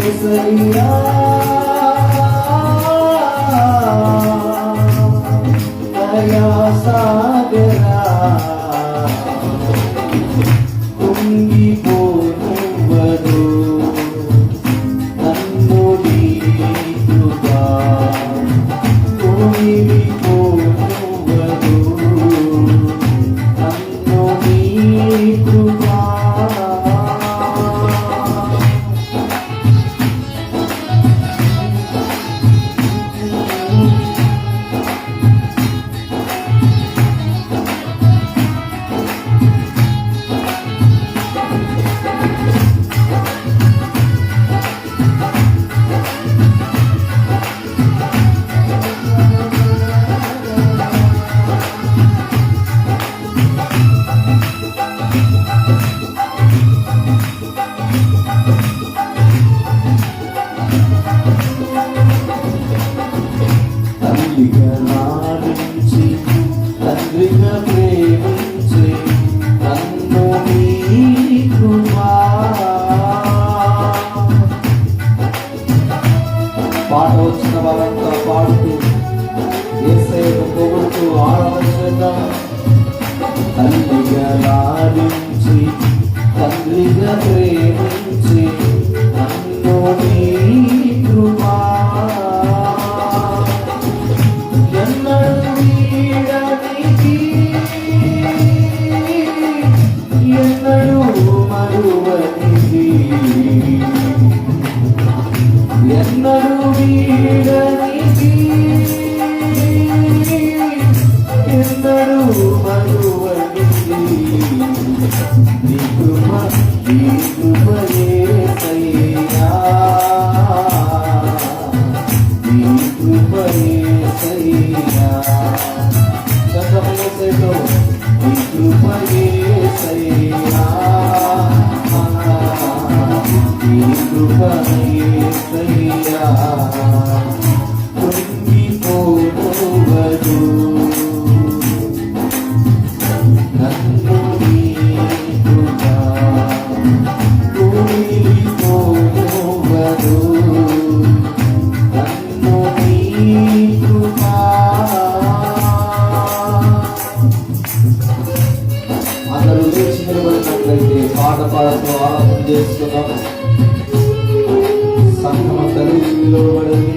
不随 ఇష్టమైనట్లయితే పాట పాడుతూ ఆరాధన చేస్తున్నాము సంఘమ తల్లి నిలవబడింది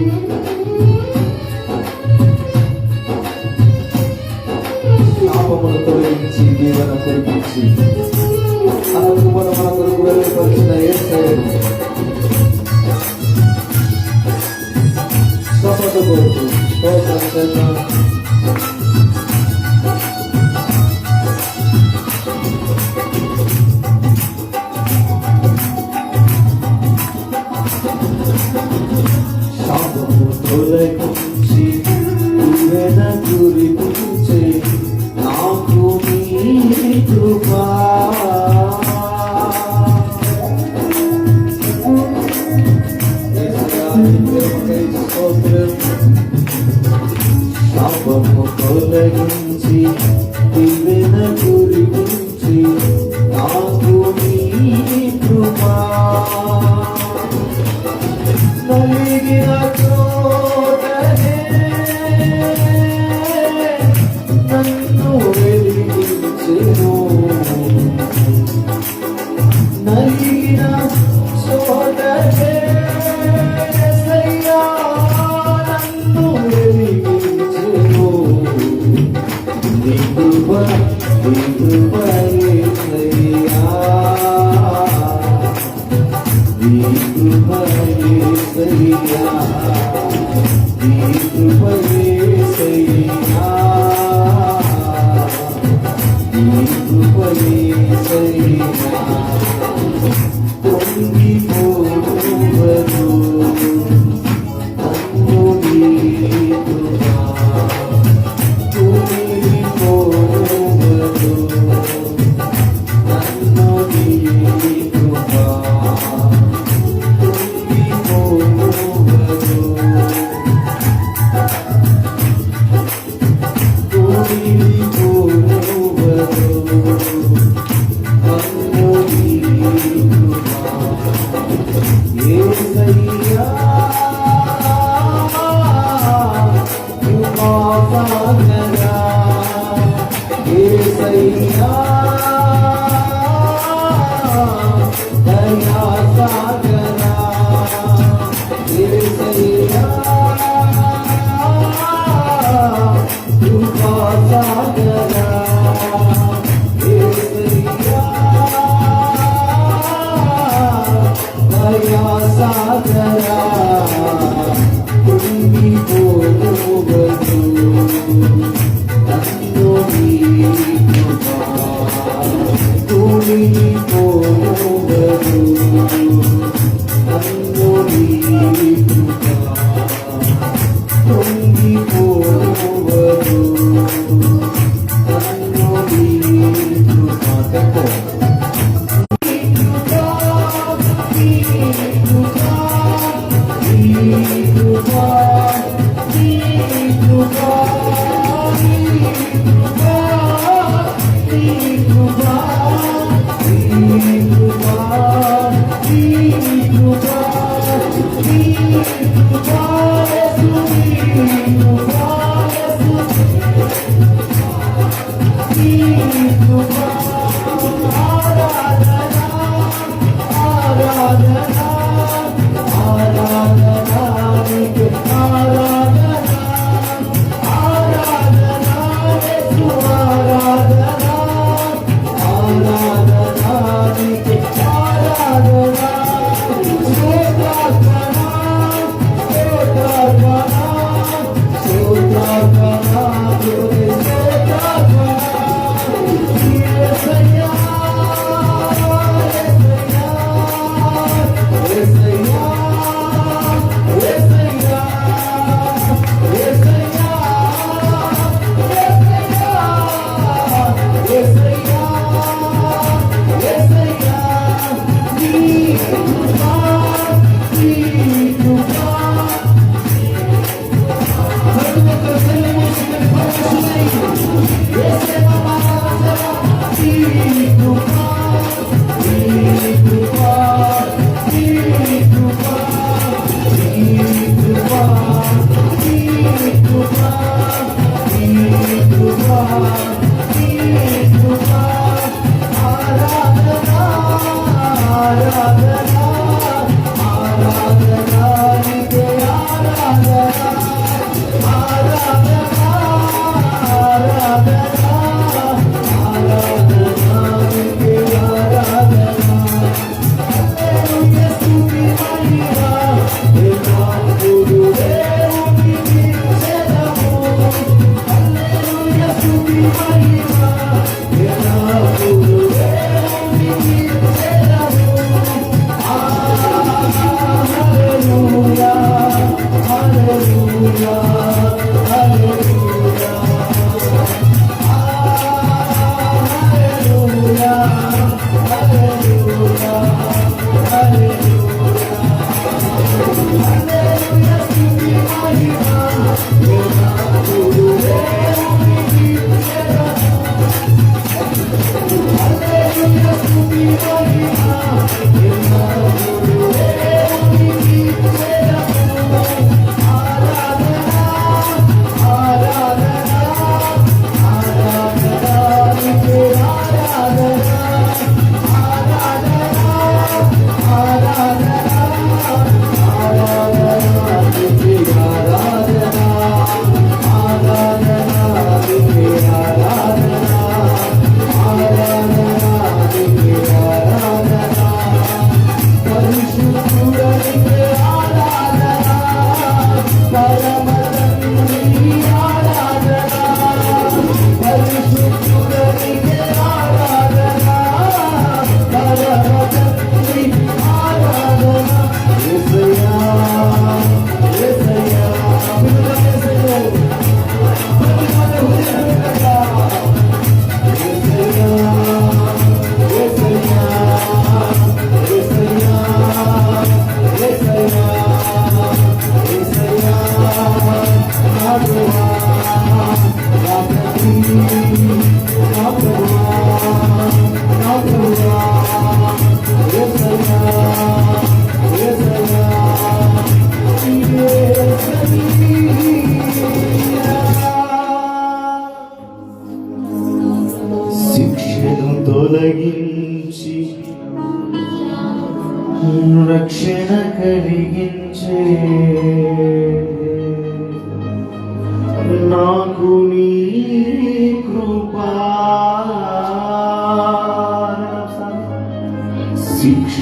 పాపమును తొలగించి దీవెన కురిపించి మన ఏ కొలై కూచి వేద గురి కూచి నాకు నీ కృపా कृपये सैया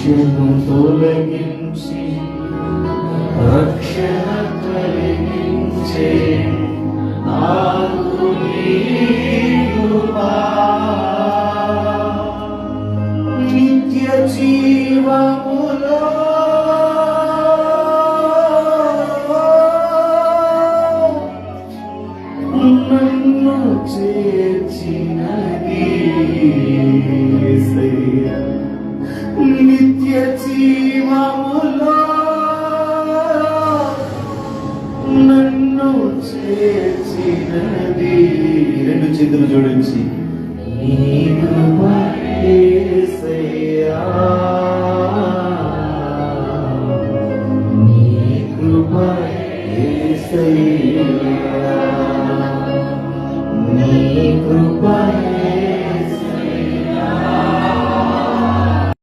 శిక్షను తొలగించి రక్షణ కలిగించే నాకు నిత్య జీవములో చేర్చినది రెండు చేతులు జోడించి. నీ కృప